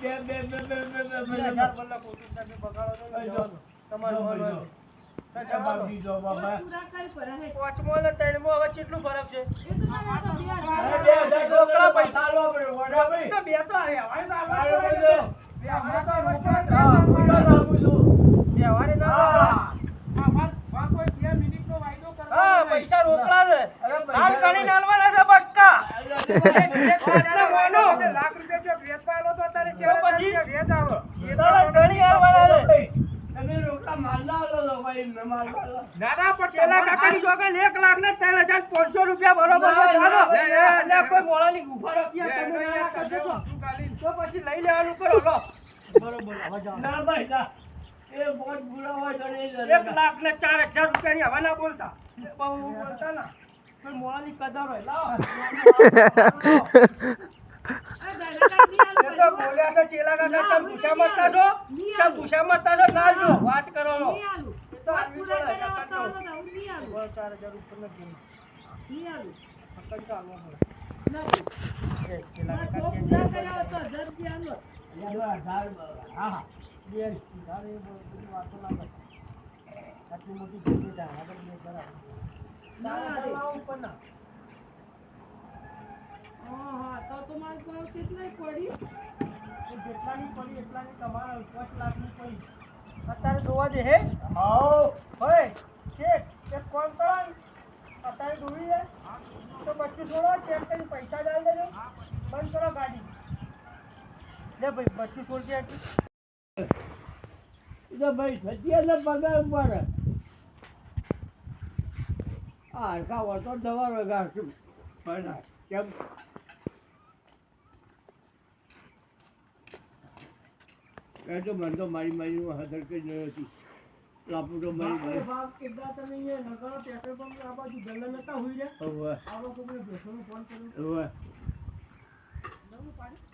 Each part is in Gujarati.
બે બે બે બે બે બે બે હજાર બોલા પોતું તમે બગાડો તો તમારો પૈસા રોકડા. છે બસ કા લાખ ન મારલા આલો. ના ના પણ પેલા કાકાની જોગન એક લાખ ને ત્રણ હજાર પાંચસો રૂપિયા બરોબર ના, છે. ચાલો. ના, ના, એટલે કોઈ મોળાની ગુફા રખ્યા તમે ના ના કરશો તો. તો પછી લઈ લેવાનું કરો લો. બરોબર ના ભાઈ ના. એ બહુ બુરા હોય એક લાખ ને ચાર હજાર રૂપિયાની હવા ના બોલતા. બહુ બોલતા ના. પણ મોળાની કદર હોય લાવો. બોલ્યા છે ચેલા કાકા ચમ ભૂસા મરતા છો? ચમ ભૂસા મરતા છો? ના જો વાત કરો તો આવી તો તારે જરૂર નથી નહીં આવું કંટાળો જેટલાની પડી? એટલાની તમારે પાંચ લાખની પડી. અત્યારે ધોવા દે હે આવો. હોય શેઠ એક કોણ કરો અત્યારે ધોવી જાય તો બચ્ચું છોડો ચેક કરી પૈસા ડાલ દેજો બંધ કરો ગાડી. લે ભાઈ બચ્ચું છોડજે દે એ ભાઈ સત્ય ને પગાર ઉપર આ હરખા વળતો દવા વગાડશું. પણ કેમ? એ તો મને તો મારી મારી હાજર કરી ન હતી લાપુ તો મારી મારી બાપ, કેટલા તમે અહીંયા નગર પેટ્રોલ પંપ આ બાજુ ગલ્લે નતા હોઈ રહ્યા? હવે આ લોકોને ભેંસોનો ફોન કર્યો. હવે નવું પાણી?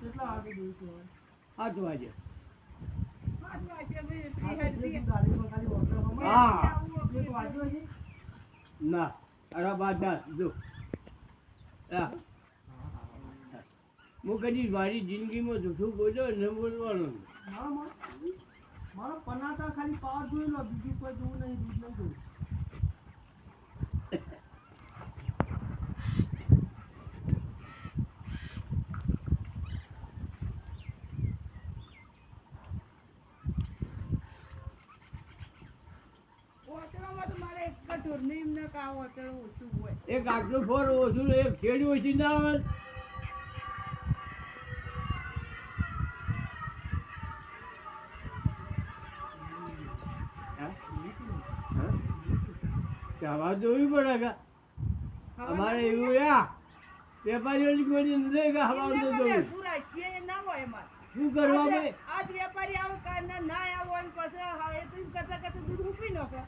કેટલા વાગે જોયું તું? વાગે જે? ના અરે બાદ જો હા. હું કદી મારી જિંદગીમાં જૂઠું બોલ્યો ન બોલવાનું મારો પનાતા ખાલી પાવર જોયેલો બીજું કોઈ જોવું નહીં દૂધ જોવું એક આટલું ફોર ઓછું એક ખેડી ઓછી ના આવે. હા? હા? કહેવા જોવી પડે કે? અમારે એવું યા વેપારીઓની કોઈ નથી કે હવા તો જોવું શું કરવા આજ વેપારી આવો ના ના આવો પછી હવે એમ કરતા કરતા દૂધ ઉપી નાખે.